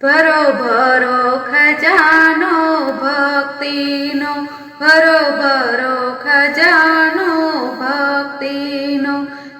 ભરો ખજાનો ભક્તિનો ભરો ભરો ખજાનો ભક્તિનો.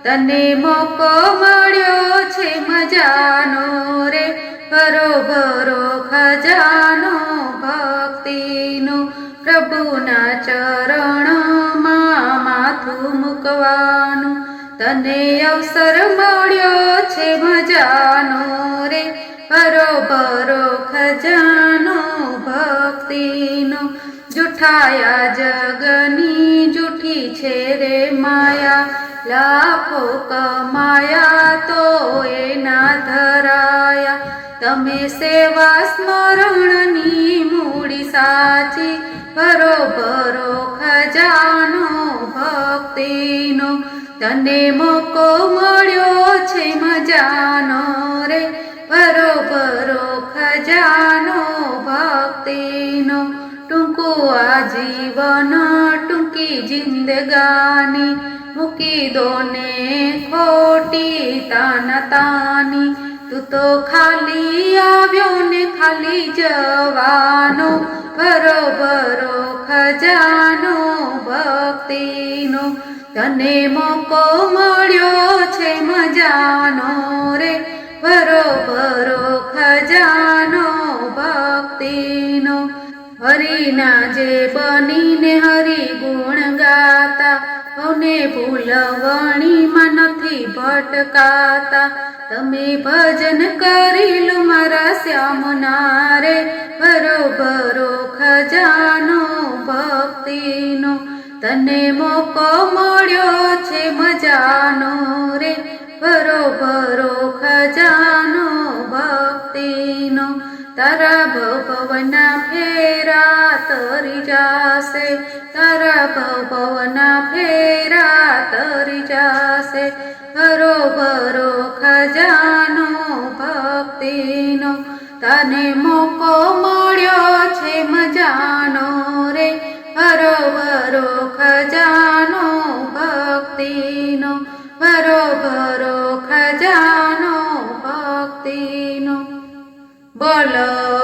તને મોકો મળ્યો છે મજાનો રે ભરો ભરો ખજાનો ભક્તિનો. પ્રભુના ચરણમાં માથું મૂકવાનું, તને અવસર મળ્યો છે મજાનો રે. ભરો ભરો ખજાનો, ભક્તિનો. જુઠાયા જગની જૂઠી છે રે માયા. લાખો કમાયા તો એના ધરાયા. તમે સેવા સ્મરણની મૂડી સાચી. ભરો ભરો ખજાનો, ભક્તિનો. તને મોકો મળ્યો છે મજાનો જીવન ટૂંકી જિંદગાની, મૂકી દો ને ખોટી તાન તાની તું તો ખાલી આવ્યો ને ખાલી જવાનો ભરો ભરો ખજાનો ભક્તિનો. તને મોકો મળ્યો છે મજાનો રે ભરો ભરો હરિના જે બનીને હરિ ગુણ ગાતા, અને ભૂલવણીમાં નથી ભટકાતા. તમે ભજન કરી લો મારા શ્યામના રે ભરો ભરો ખજાનો ભક્તિનો. તને મોકો મળ્યો છે મજાનો રે ભરો ભરો ખજાનો ભક્તિનો. તારા ભવના ફેરા જાશે, તારા ભવના ફેરા તરી જાશે. ભરો ભરો ખજાનો ભક્તિનો, તને મોકો મળ્યો છે મજાનો રે. ભરો ભરો ખજાનો ભક્તિનો, ભરો ભરો ખજાનો ભક્તિનો. બોલો